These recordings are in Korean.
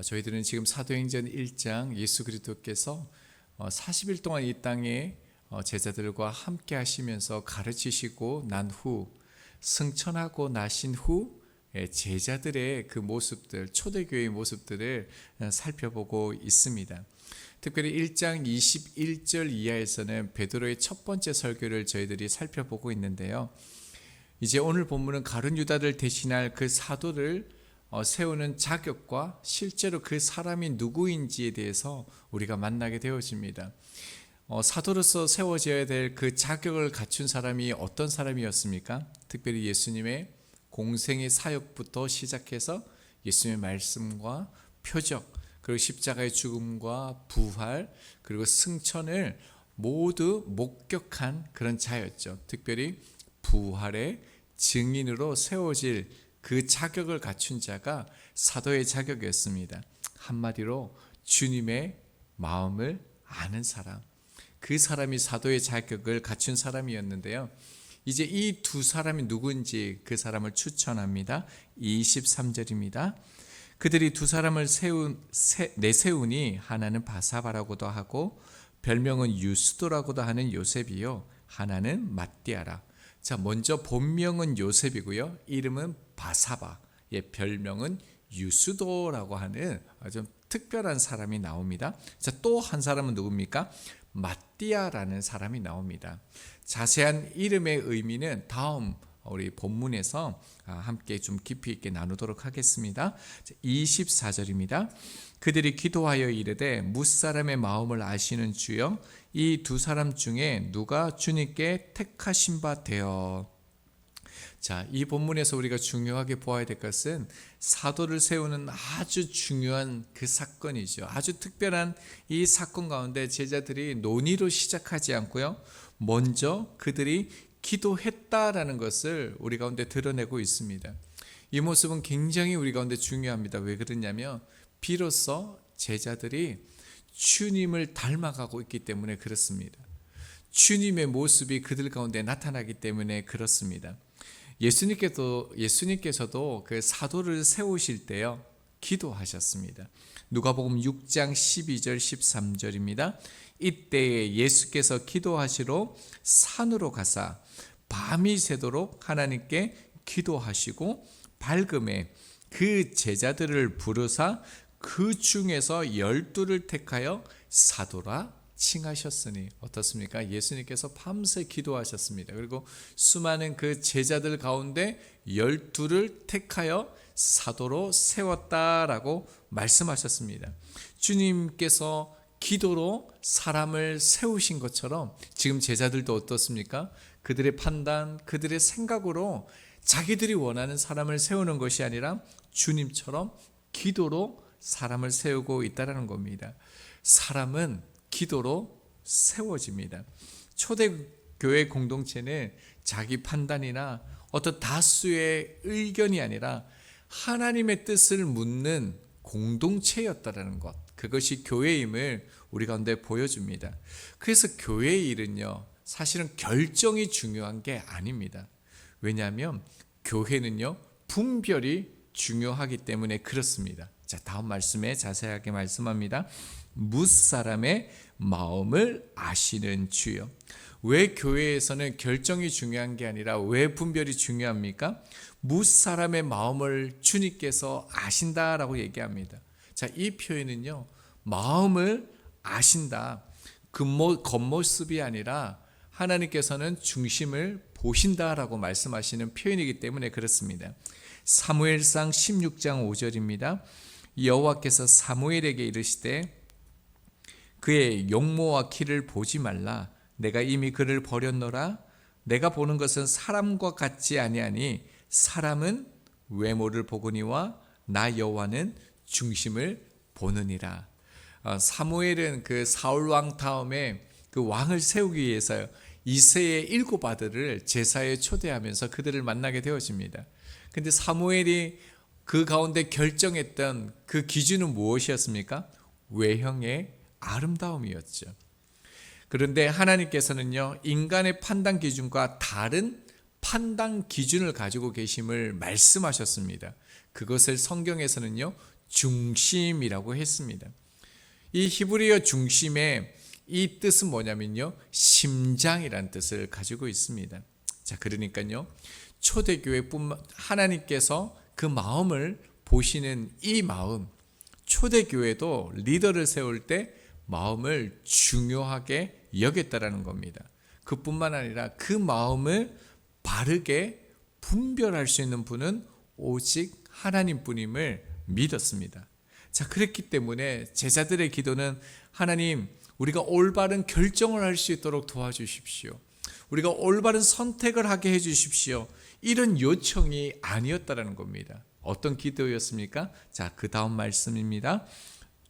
어, 저희들은 지금 사도행전 1장 예수 그리스도께서 40일 동안 이 땅에 어, 제자들과 함께 하시면서 가르치시고 난 후 승천하고 나신 후 예, 제자들의 그 모습들, 초대교회의 모습들을 어, 살펴보고 있습니다. 특별히 1장 21절 이하에서는 베드로의 첫 번째 설교를 저희들이 살펴보고 있는데요. 이제 오늘 본문은 가룟 유다를 대신할 그 사도를 어, 세우는 자격과 실제로 그 사람이 누구인지에 대해서 우리가 만나게 되어집니다. 어, 사도로서 세워져야 될 그 자격을 갖춘 사람이 어떤 사람이었습니까? 특별히 예수님의 공생의 사역부터 시작해서 예수님의 말씀과 표적, 그리고 십자가의 죽음과 부활, 그리고 승천을 모두 목격한 그런 자였죠. 특별히 부활의 증인으로 세워질 그 자격을 갖춘 자가 사도의 자격이었습니다. 한마디로 주님의 마음을 아는 사람. 그 사람이 사도의 자격을 갖춘 사람이었는데요. 이제 이 두 사람이 누군지 그 사람을 추천합니다. 23절입니다. 그들이 두 사람을 세운, 세, 내세우니 하나는 바사바라고도 하고 별명은 유스도라고도 하는 요셉이요. 하나는 마띠아라. 자, 먼저 본명은 요셉이고요. 이름은 바사바. 예, 별명은 유스도라고 하는 아주 특별한 사람이 나옵니다. 자, 또 한 사람은 누굽니까? 마띠아라는 사람이 나옵니다. 자세한 이름의 의미는 다음 우리 본문에서 아, 함께 좀 깊이 있게 나누도록 하겠습니다. 24절입니다. 그들이 기도하여 이르되 무사람의 마음을 아시는 주여 이 두 사람 중에 누가 주님께 택하신 바 되어 자, 이 본문에서 우리가 중요하게 보아야 될 것은 사도를 세우는 아주 중요한 그 사건이죠. 아주 특별한 이 사건 가운데 제자들이 논의로 시작하지 않고요. 먼저 그들이 기도했다라는 것을 우리 가운데 드러내고 있습니다. 이 모습은 굉장히 우리 가운데 중요합니다. 왜 그러냐면 비로소 제자들이 주님을 닮아가고 있기 때문에 그렇습니다. 주님의 모습이 그들 가운데 나타나기 때문에 그렇습니다. 예수님께도 예수님께서도 그 사도를 세우실 때요 기도하셨습니다. 누가복음 6장 12절 13절입니다. 이때에 예수께서 기도하시러 산으로 가사 밤이 새도록 하나님께 기도하시고 밝음에 그 제자들을 부르사 그 중에서 열두를 택하여 사도라 칭하셨으니 어떻습니까? 예수님께서 밤새 기도하셨습니다. 그리고 수많은 그 제자들 가운데 열두를 택하여 사도로 세웠다라고 말씀하셨습니다. 주님께서 기도로 사람을 세우신 것처럼 지금 제자들도 어떻습니까? 그들의 판단, 그들의 생각으로 자기들이 원하는 사람을 세우는 것이 아니라 주님처럼 기도로 사람을 세우고 있다라는 겁니다. 사람은 기도로 세워집니다. 초대 교회 공동체는 자기 판단이나 어떤 다수의 의견이 아니라 하나님의 뜻을 묻는 공동체였다라는 것. 그것이 교회임을 우리 가운데 보여줍니다. 그래서 교회의 일은요, 사실은 결정이 중요한 게 아닙니다. 왜냐하면 교회는요, 분별이 중요하기 때문에 그렇습니다. 자, 다음 말씀에 자세하게 말씀합니다. 무사람의 마음을 아시는 주요. 왜 교회에서는 결정이 중요한 게 아니라 왜 분별이 중요합니까? 무사람의 마음을 주님께서 아신다라고 얘기합니다. 자, 이 표현은요, 마음을 아신다. 그 겉모습이 아니라 하나님께서는 중심을 보신다라고 말씀하시는 표현이기 때문에 그렇습니다. 사무엘상 16장 5절입니다. 여호와께서 사무엘에게 이르시되 그의 용모와 키를 보지 말라. 내가 이미 그를 버렸노라. 내가 보는 것은 사람과 같지 아니하니 사람은 외모를 보거니와 나 여호와는 중심을 보느니라. 어, 사무엘은 그 사울 왕 다음에 그 왕을 세우기 위해서 이세의 일곱 아들을 제사에 초대하면서 그들을 만나게 되어집니다. 근데 사무엘이 그 가운데 결정했던 그 기준은 무엇이었습니까? 외형의 아름다움이었죠. 그런데 하나님께서는요, 인간의 판단 기준과 다른 판단 기준을 가지고 계심을 말씀하셨습니다. 그것을 성경에서는요, 중심이라고 했습니다. 이 히브리어 중심의 이 뜻은 뭐냐면요. 심장이란 뜻을 가지고 있습니다. 자, 그러니까요. 초대교회뿐만 하나님께서 그 마음을 보시는 이 마음 초대교회도 리더를 세울 때 마음을 중요하게 여겼다라는 겁니다. 그뿐만 아니라 그 마음을 바르게 분별할 수 있는 분은 오직 하나님뿐임을 믿었습니다. 자, 그랬기 때문에 제자들의 기도는 하나님, 우리가 올바른 결정을 할 수 있도록 도와주십시오. 우리가 올바른 선택을 하게 해 주십시오. 이런 요청이 아니었다라는 겁니다. 어떤 기도였습니까? 자, 그 다음 말씀입니다.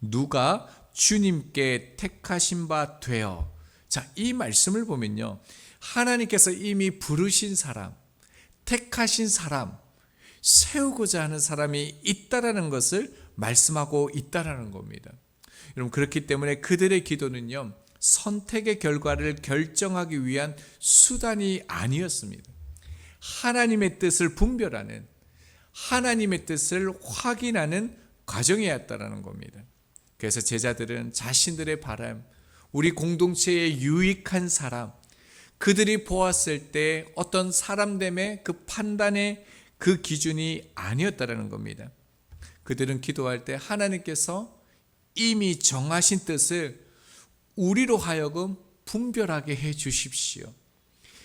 누가 주님께 택하신 바 되어. 자, 이 말씀을 보면요. 하나님께서 이미 부르신 사람, 택하신 사람, 세우고자 하는 사람이 있다라는 것을 말씀하고 있다라는 겁니다. 여러분 그렇기 때문에 그들의 기도는요. 선택의 결과를 결정하기 위한 수단이 아니었습니다. 하나님의 뜻을 분별하는 하나님의 뜻을 확인하는 과정이었다라는 겁니다. 그래서 제자들은 자신들의 바람, 우리 공동체에 유익한 사람, 그들이 보았을 때 어떤 사람됨의 그 판단의 그 기준이 아니었다라는 겁니다. 그들은 기도할 때 하나님께서 이미 정하신 뜻을 우리로 하여금 분별하게 해 주십시오.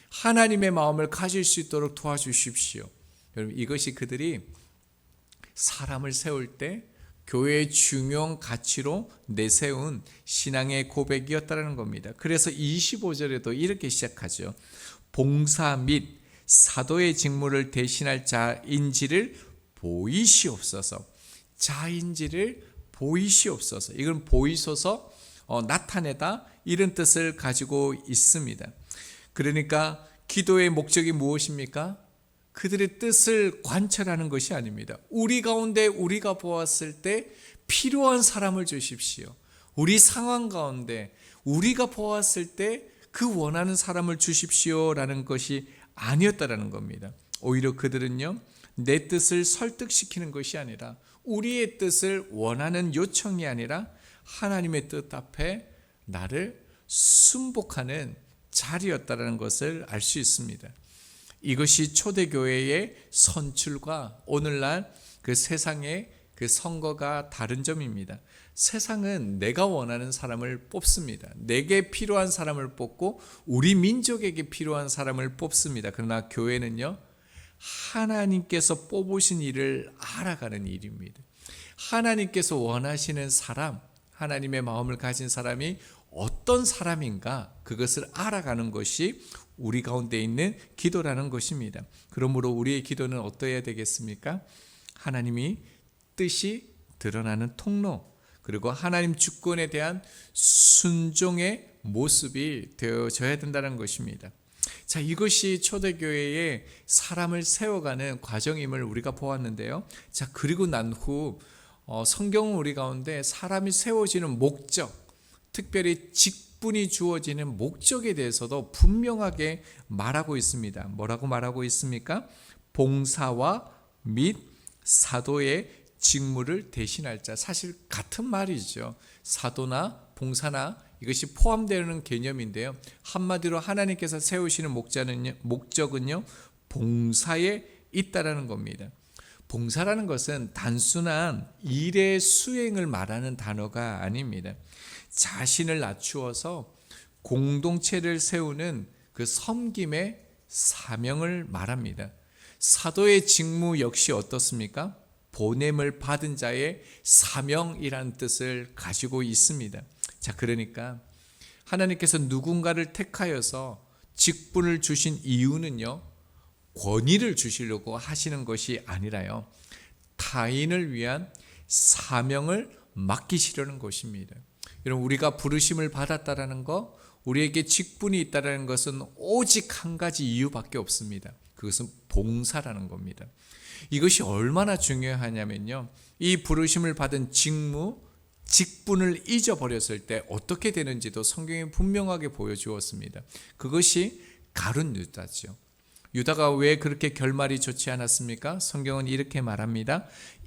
하나님의 마음을 가질 수 있도록 도와주십시오. 여러분 이것이 그들이 사람을 세울 때 교회의 중요한 가치로 내세운 신앙의 고백이었다는 겁니다. 그래서 25절에도 이렇게 시작하죠. 봉사 및 사도의 직무를 대신할 자인지를 보이시옵소서. 자인지를 보이시옵소서. 이건 보이소서 어, 나타내다 이런 뜻을 가지고 있습니다. 그러니까 기도의 목적이 무엇입니까? 그들의 뜻을 관찰하는 것이 아닙니다. 우리 가운데 우리가 보았을 때 필요한 사람을 주십시오. 우리 상황 가운데 우리가 보았을 때 그 원하는 사람을 주십시오라는 것이 아니었다라는 겁니다. 오히려 그들은요, 내 뜻을 설득시키는 것이 아니라 우리의 뜻을 원하는 요청이 아니라 하나님의 뜻 앞에 나를 순복하는 자리였다라는 것을 알 수 있습니다. 이것이 초대교회의 선출과 오늘날 그 세상의 그 선거가 다른 점입니다. 세상은 내가 원하는 사람을 뽑습니다. 내게 필요한 사람을 뽑고 우리 민족에게 필요한 사람을 뽑습니다. 그러나 교회는요, 하나님께서 뽑으신 일을 알아가는 일입니다. 하나님께서 원하시는 사람, 하나님의 마음을 가진 사람이 어떤 사람인가 그것을 알아가는 것이 우리 가운데 있는 기도라는 것입니다. 그러므로 우리의 기도는 어떠해야 되겠습니까? 하나님이 뜻이 드러나는 통로, 그리고 하나님 주권에 대한 순종의 모습이 되어져야 된다는 것입니다. 자, 이것이 초대교회의 사람을 세워가는 과정임을 우리가 보았는데요. 자, 그리고 난 후 어, 성경은 우리 가운데 사람이 세워지는 목적, 특별히 직분이 주어지는 목적에 대해서도 분명하게 말하고 있습니다. 뭐라고 말하고 있습니까? 봉사와 및 사도의 직무를 대신할 자. 사실 같은 말이죠. 사도나 봉사나 이것이 포함되는 개념인데요. 한마디로 하나님께서 세우시는 목자는요, 목적은요, 봉사에 있다라는 겁니다. 봉사라는 것은 단순한 일의 수행을 말하는 단어가 아닙니다. 자신을 낮추어서 공동체를 세우는 그 섬김의 사명을 말합니다. 사도의 직무 역시 어떻습니까? 보냄을 받은 자의 사명이란 뜻을 가지고 있습니다. 자, 그러니까 하나님께서 누군가를 택하여서 직분을 주신 이유는요, 권위를 주시려고 하시는 것이 아니라요, 타인을 위한 사명을 맡기시려는 것입니다. 여러분, 우리가 부르심을 받았다라는 거, 우리에게 직분이 있다라는 것은 오직 한 가지 이유밖에 없습니다. 그것은 봉사라는 겁니다. 이것이 얼마나 중요하냐면요. 이 부르심을 받은 직무, 직분을 잊어버렸을 때 어떻게 되는지도 성경이 분명하게 보여주었습니다. 그것이 가룟 유다죠. 유다가 왜 그렇게 결말이 좋지 않았습니까? 성경은 이렇게 말합니다.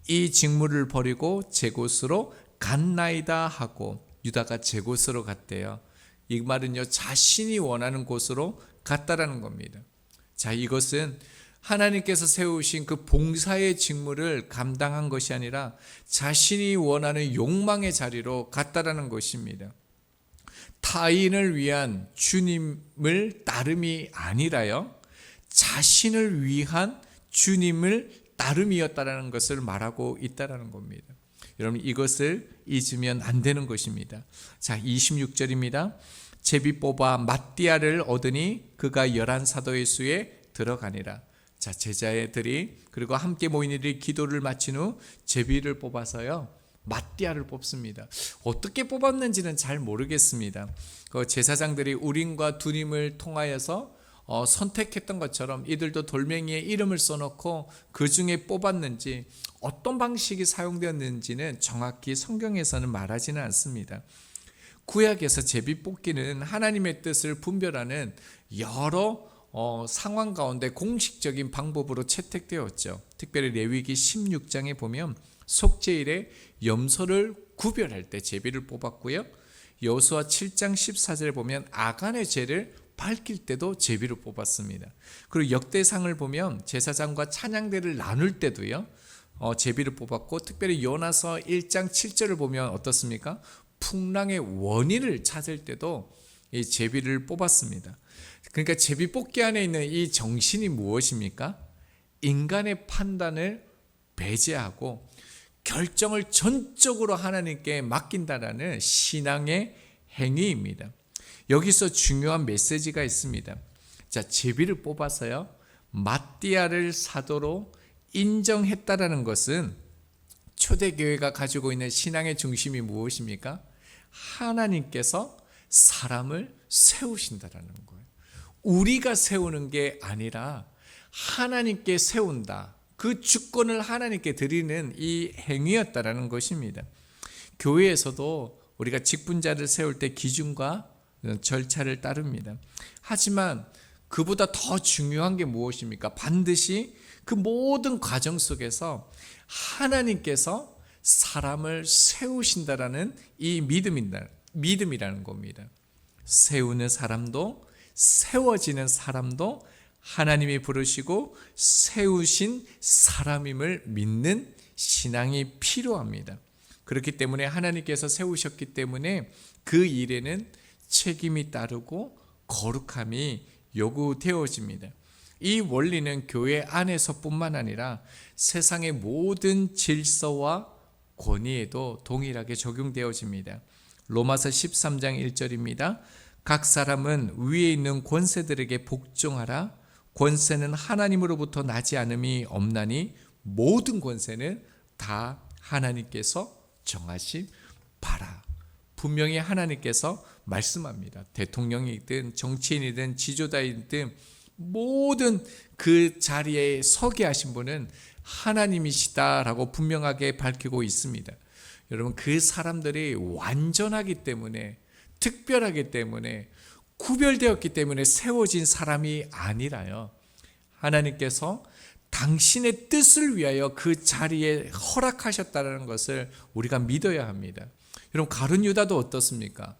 이 직무를 버리고 제 곳으로 갔나이다 하고 유다가 제 곳으로 갔대요. 이 말은요 자신이 원하는 곳으로 갔다라는 겁니다. 자 이것은 하나님께서 세우신 그 봉사의 직무를 감당한 것이 아니라 자신이 원하는 욕망의 자리로 갔다라는 것입니다. 타인을 위한 주님을 따름이 아니라요. 자신을 위한 주님을 따름이었다라는 것을 말하고 있다라는 겁니다. 여러분 이것을 잊으면 안 되는 것입니다. 자, 26절입니다. 제비 뽑아 마띠아를 얻으니 그가 열한 사도의 수에 들어가니라. 자, 제자들이 그리고 함께 모인 이들이 기도를 마친 후 제비를 뽑아서요. 마띠아를 뽑습니다. 어떻게 뽑았는지는 잘 모르겠습니다. 그 제사장들이 우림과 두림을 통하여서 어, 선택했던 것처럼 이들도 돌멩이에 이름을 써놓고 그 중에 뽑았는지 어떤 방식이 사용되었는지는 정확히 성경에서는 말하지는 않습니다. 구약에서 제비 뽑기는 하나님의 뜻을 분별하는 여러 어, 상황 가운데 공식적인 방법으로 채택되었죠. 특별히 레위기 16장에 보면 속죄일에 염소를 구별할 때 제비를 뽑았고요. 여호수아 7장 14절에 보면 아간의 죄를 밝힐 때도 제비를 뽑았습니다. 그리고 역대상을 보면 제사장과 찬양대를 나눌 때도요. 어, 제비를 뽑았고 특별히 요나서 1장 7절을 보면 어떻습니까? 풍랑의 원인을 찾을 때도 이 제비를 뽑았습니다. 그러니까 제비 뽑기 안에 있는 이 정신이 무엇입니까? 인간의 판단을 배제하고 결정을 전적으로 하나님께 맡긴다라는 신앙의 행위입니다. 여기서 중요한 메시지가 있습니다. 자, 제비를 뽑아서요. 마띠아를 사도로 인정했다라는 것은 초대교회가 가지고 있는 신앙의 중심이 무엇입니까? 하나님께서 사람을 세우신다라는 거예요. 우리가 세우는 게 아니라 하나님께 세운다. 그 주권을 하나님께 드리는 이 행위였다라는 것입니다. 교회에서도 우리가 직분자를 세울 때 기준과 절차를 따릅니다. 하지만 그보다 더 중요한 게 무엇입니까? 반드시 그 모든 과정 속에서 하나님께서 사람을 세우신다라는 이 믿음이다. 믿음이라는 겁니다. 세우는 사람도 세워지는 사람도 하나님이 부르시고 세우신 사람임을 믿는 신앙이 필요합니다. 그렇기 때문에 하나님께서 세우셨기 때문에 그 일에는 책임이 따르고 거룩함이 요구되어집니다. 이 원리는 교회 안에서뿐만 아니라 세상의 모든 질서와 권위에도 동일하게 적용되어집니다. 로마서 13장 1절입니다. 각 사람은 위에 있는 권세들에게 복종하라. 권세는 하나님으로부터 나지 않음이 없나니 모든 권세는 다 하나님께서 정하신 바라. 분명히 하나님께서 말씀합니다. 대통령이든 정치인이든 지도자이든 모든 그 자리에 서게 하신 분은 하나님이시다라고 분명하게 밝히고 있습니다. 여러분 그 사람들이 완전하기 때문에 특별하기 때문에 구별되었기 때문에 세워진 사람이 아니라요. 하나님께서 당신의 뜻을 위하여 그 자리에 허락하셨다는 것을 우리가 믿어야 합니다. 여러분 가룟 유다도 어떻습니까?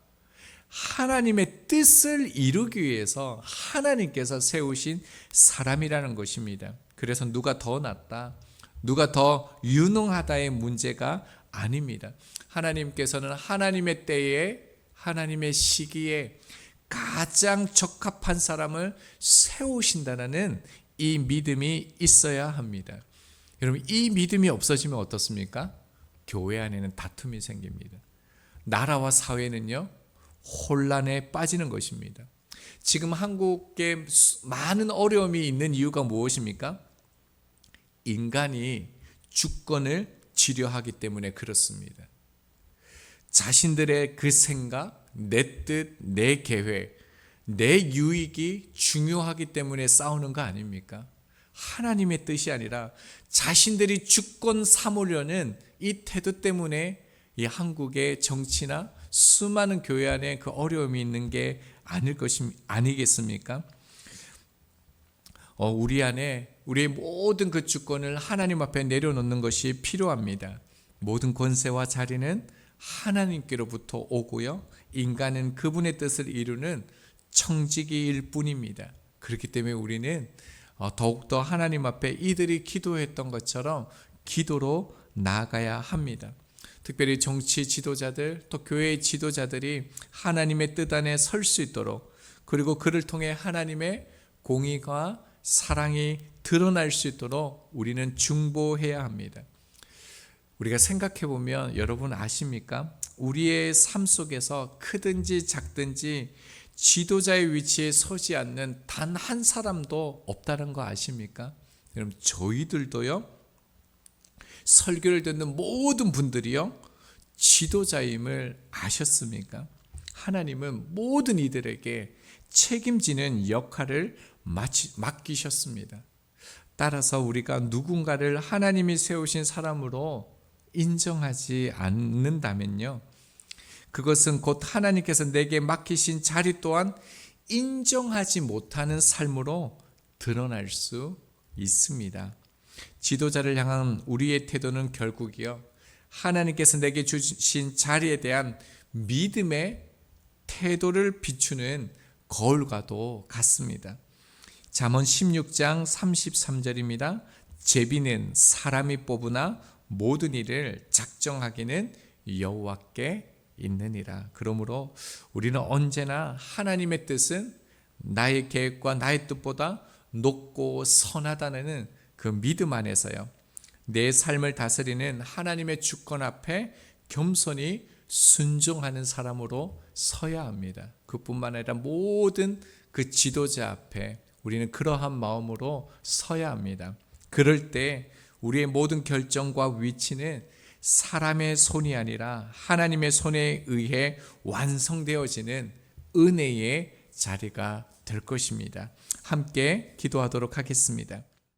하나님의 뜻을 이루기 위해서 하나님께서 세우신 사람이라는 것입니다. 그래서 누가 더 낫다, 누가 더 유능하다의 문제가 아닙니다. 하나님께서는 하나님의 때에 하나님의 시기에 가장 적합한 사람을 세우신다는 이 믿음이 있어야 합니다. 여러분 이 믿음이 없어지면 어떻습니까? 교회 안에는 다툼이 생깁니다. 나라와 사회는요 혼란에 빠지는 것입니다. 지금 한국에 많은 어려움이 있는 이유가 무엇입니까? 인간이 주권을 지려하기 때문에 그렇습니다. 자신들의 그 생각, 내 뜻, 내 계획, 내 유익이 중요하기 때문에 싸우는 거 아닙니까? 하나님의 뜻이 아니라 자신들이 주권 삼으려는 이 태도 때문에 이 한국의 정치나 수많은 교회 안에 그 어려움이 있는 게 아닐 것이 아니겠습니까? 어, 우리 안에 우리의 모든 그 주권을 하나님 앞에 내려놓는 것이 필요합니다. 모든 권세와 자리는 하나님께로부터 오고요. 인간은 그분의 뜻을 이루는 청지기일 뿐입니다. 그렇기 때문에 우리는 어, 더욱더 하나님 앞에 이들이 기도했던 것처럼 기도로 나아가야 합니다. 특별히 정치 지도자들 또 교회의 지도자들이 하나님의 뜻 안에 설 수 있도록 그리고 그를 통해 하나님의 공의가 사랑이 드러날 수 있도록 우리는 중보해야 합니다. 우리가 생각해 보면 여러분 아십니까? 우리의 삶 속에서 크든지 작든지 지도자의 위치에 서지 않는 단 한 사람도 없다는 거 아십니까? 그럼 저희들도요. 설교를 듣는 모든 분들이요. 지도자임을 아셨습니까? 하나님은 모든 이들에게 책임지는 역할을 맡기셨습니다. 따라서 우리가 누군가를 하나님이 세우신 사람으로 인정하지 않는다면요. 그것은 곧 하나님께서 내게 맡기신 자리 또한 인정하지 못하는 삶으로 드러날 수 있습니다. 지도자를 향한 우리의 태도는 결국이요. 하나님께서 내게 주신 자리에 대한 믿음의 태도를 비추는 거울과도 같습니다. 잠언 16장 33절입니다. 제비는 사람이 뽑으나 모든 일을 작정하기는 여호와께 있느니라. 그러므로 우리는 언제나 하나님의 뜻은 나의 계획과 나의 뜻보다 높고 선하다는 그 믿음 안에서요. 내 삶을 다스리는 하나님의 주권 앞에 겸손히 순종하는 사람으로 서야 합니다. 그뿐만 아니라 모든 그 지도자 앞에 우리는 그러한 마음으로 서야 합니다. 그럴 때 우리의 모든 결정과 위치는 사람의 손이 아니라 하나님의 손에 의해 완성되어지는 은혜의 자리가 될 것입니다. 함께 기도하도록 하겠습니다.